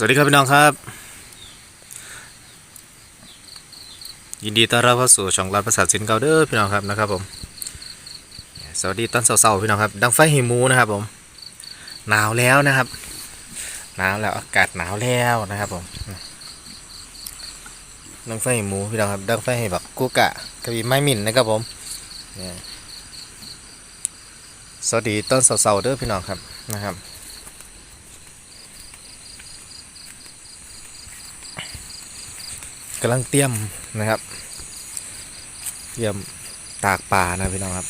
สวัสดีครับพี่น้องครับ ยินดีต้อนรับเข้าสู่ช่องรัฐประสาทสินเกาเด้อพี่น้องครับนะครับผมสวัสดีตอนเสาร์ๆพี่น้องครับ ดังไฟหิมูนะครับผมหนาวแล้วนะครับหนาวแล้วอากาศหนาวแล้วนะครับผมดังไฟหิมูพี่น้องครับดังไฟห้แบบกุกะกระบี่ไม้มินนะครับผมสวัสดีตอนเสาร์ๆเด้อพี่น้องครับนะครับ กำลังเตรียมนะครับ เตรียมตากปลานะพี่น้องครับ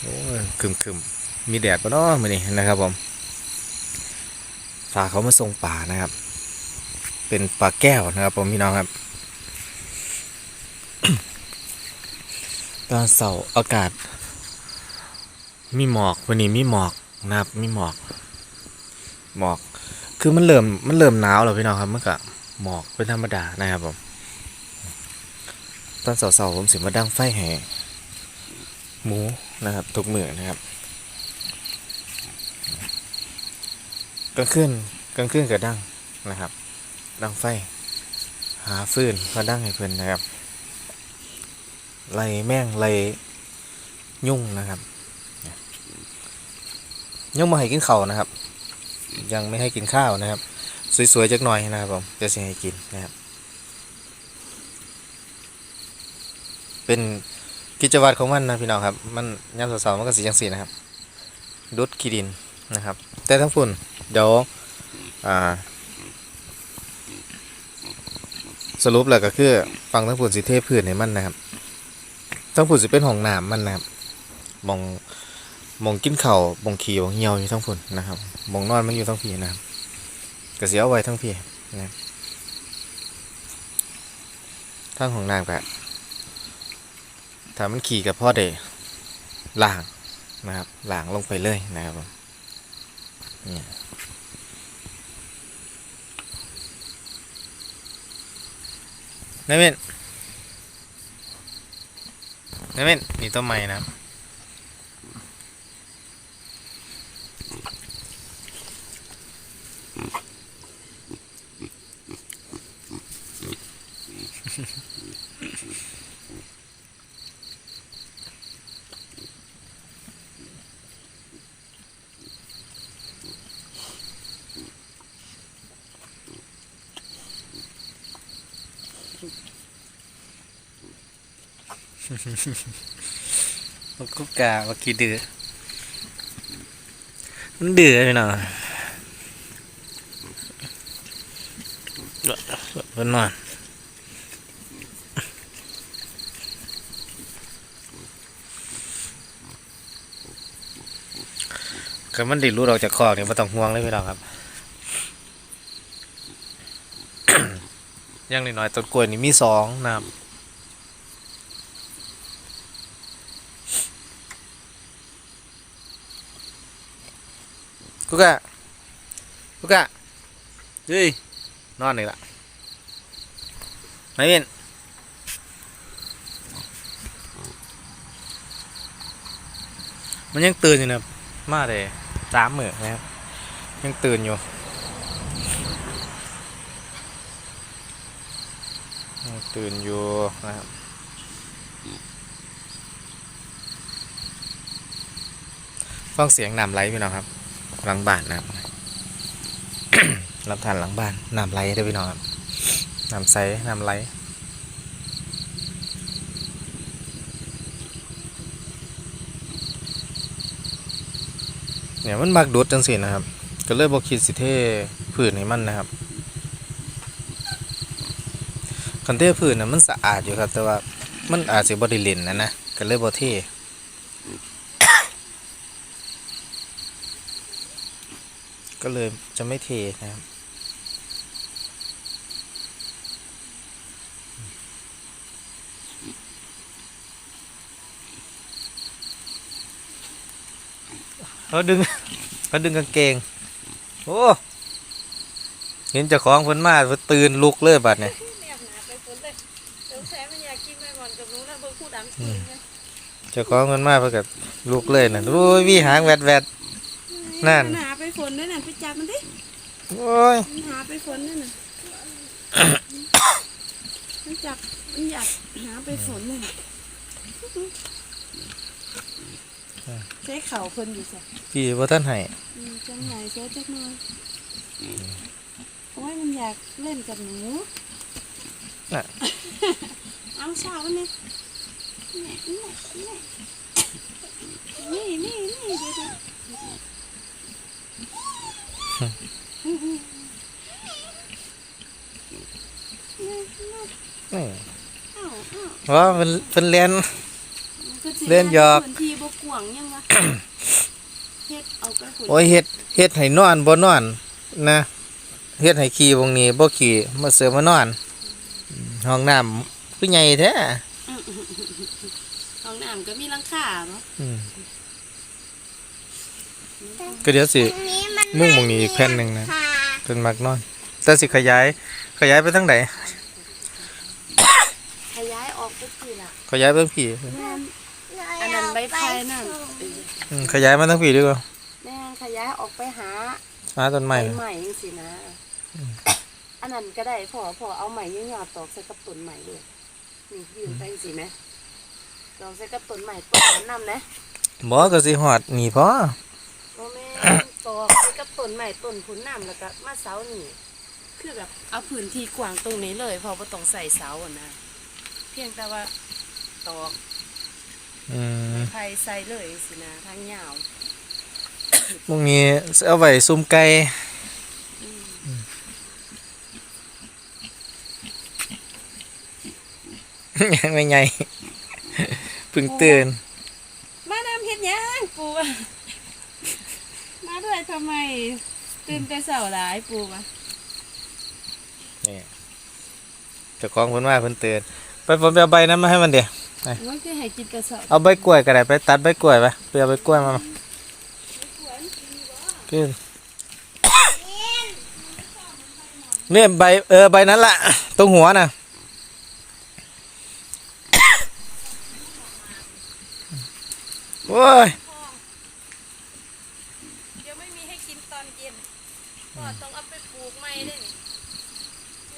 โอ้ยคึมคึมมีแดดปะเนาะมือนี้นะครับผมฝากเขามาส่งปลานะครับ เป็นปลาแก้วนะครับผมพี่น้องครับตอนเสาร์อากาศ มีหมอกวันนี้มีหมอกนะครับมีหมอก หมอก คือมันเริ่มมันเริ่มหนาวแล้วพี่น้องครับเมันก็ หมอกเป็นธรรมดานะครับผมตอนเสาๆผมสิมาดังไฟแห่หมูนะครับทุกมือนะครับกลางคืนกลางคืนก็ดังนะครับ ดังไฟ หาฟืนมาดังให้เพื่อนนะครับไล่แม่งไล่ยุ่งนะครับยุ่งมาให้กินข้าวนะครับ ยังไม่ให้กินข้าวนะครับ สวยๆจักหน่อยนะครับผมจะสิให้กินนะครับ เป็นกิจวัตรของมันนะพี่น้องครับ มันยามสาร์ๆมันก็สีจังสีนะครับดุดขี้ดินนะครับ แต่ทั้งฝุ่นเดี๋ยวสรุปแล้วก็คือฟังทั้งฝุ่นสิเทพื้นให้มันนะครับทั้งฝุ่นสิเป็นห้องน้ำมันนะครับมองมองกินเข่ามองขี่มองเหี่ยวอยู่ทั้งฝุ่นนะครับมองนอนมันอยู่ทั้งผีนะครับ ก็เสียเอาไว้ทั้งพี่นะครับทั้งของน้ำกับถ้ามันขี่กับพ่อเดล่างนะครับล่างลงไปเลยนะครับนี่นายเม่นนายเม่นนี่ต้นไม้นะครับ มันกุกกาเมื่อกี้ดื้อมันเดือไปหน่อยเพิ่นนอนก็มันดิดรูดออกจากคอกเนี่ยไม่ต้องห่วงเลยพี่น้องครับอยังน้อยๆต้นกล้วยนี่มีสองนะครับ กุกะกุกะเฮ้ยนอนอีกละไม่เป็นมันยังตื่นอยู่นะมาเลยสามหมื้อนะครับ ยังตื่นอยู่ตื่นอยู่นะครับฟังเสียงน้ำไหลพี่น้องครับ หลังบ้านนะครับรับทานหลังบ้านน้ำไหลเด้อพี่น้องครับน้ำใสน้ำไหลเนี่ยมันมักดูดจังสินะครับ ก็เลยบอกคิดสิเทผืนให้มันนะครับคันเทผืนน่ะมันสะอาดอยู่ครับ แต่ว่ามันอาจจะบริเลนนะนะก็เลยบ่เท ก็เลยจะไม่เทนะครับ เขาดึงเขาดึงกางเกง โอ้ เห็นเจ้าของเพิ่นมาเพิ่นตื่นลุกเลยบัดเนี่ยแนบหนาไปฝนเลยเดี๋ยวแซ่มันอยากกินไปก่อนกับหนูนะเบิ่งคู่ดังกินนะเจ้าของเพิ่นมาเพิ่นก็ลุกเลยน่ะโอ้ยวีหางแวดแวด นั่นหนาไปฝนด้วยน่ะไปจับมันดิโอ้ยมันหาไปฝนนั่นน่ะมันจับมันอยากหาไปฝนนั่นน่ะใช้เข่าเพิ่นอยู่สิพี่บ่ทันให้อืมจังไหนเสียจักหน่อยโอ้ยมันอยากเล่นกับหนูน่ะเอาเช้าเนี่ยนี่นี่นี่เดี๋ยวเดี๋ยว นี่อ้าวอ้าวว่าเพิ่นเพิ่นเรียน เล่นหยอก พื้นที่บกวางยังวะ เฮ็ดเอาไปฝุ่นโอ้ยเฮ็ดเฮ็ดให้นอนบ่นอน นะเฮ็ดให้ขี่วงนี้บ่ขี่มาเสือมานอนอืมห้องน้ำคือใหญ่แท้ห้องน้ำก็มีหลังคาเนาะอืมก็เดี๋ยวสิ มุ่งหม้องนี้อีกแผ่นหนึ่งนะเพิ่นมักนอน แต่สิขยาย ขยายไปทางใดข ยายออกไปทีละขยายไปทางพี่แม่นอันนั้นใบไผ่นั่นเอออืมขยายมาทางพี่ดีกว่าแม่นขยายออกไปหาหาต้นไม้ใบใหม่จังซี่นะอันนั้นก็ได้พอพอเอาใหม่ยาวๆตอกใส่กับต้นใหม่ด้วยนี่ยืนไปจังซี่ไหมตอกใส่กับต้นใหม่ต้นนั้นนำนะบ่ก็สิฮอดนี่พอโมแม่นตอกใส่กับต้นใหม่ต้นพุนน้ำแล้วก็มาเสานี่คือแบบเอาพื้นที่กว้างตรงนี้เลยเพอบ่ต้องใส่เสาอะนะเพียงแต่ว่าตอกอืมไผ่ใส่เลยสินะทางยาวหมองนี้สิเอาไว้ซุ่มไก่ยังไม่ใหญ่เพิ่งตื่นมาน้ำเฮ็ดหยังปูอะมาด้วยทำไมตื่นแต่เสาหลายปูอะนี่เจ้าของเพิ่นว่าเพิ่นตื่น ไปผมไปเอาใบนั้นมาให้มันเดี๋ยวว่าคือให้กินแต่เสาเอาใบกล้วยก็ได้ไปตัดใบกล้วยไปไปเอาใบกล้วยมาขึ้นเนี่ยใบเออใบนั้นละตรงหัวน่ะโอ้ยเดี๋ยวไม่มีให้กินตอนเย็นพ่อต้องเอาไปปลูกใหม่ได้นี่นี่แหละโม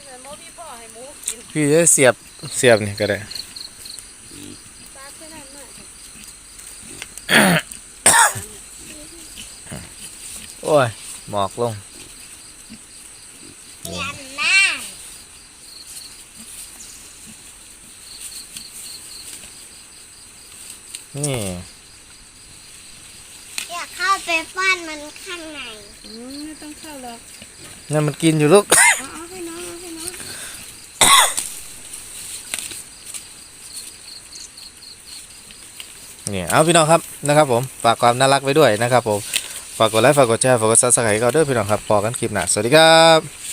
พี่พ่อให้หมูกินพี่จะเสียบเสียบนี่ก็ได้ตาแค่นั้นมากโอ้ย หมอกลงนี่อยากเข้าไปฟ้านมันข้างในอืมไม่ต้องเข้าหรอกนั่นมันกินอยู่ลูก เอาเอาให้น้องเอาให้น้อง นี่เอาพี่น้องครับนะครับผมฝากความน่ารักไว้ด้วยนะครับผมฝากกดไลค์ฝากกดแชร์ฝากกดซับสไครต์ก็ด้วยพี่น้องครับพอกันคลิปหน้าสวัสดีครับ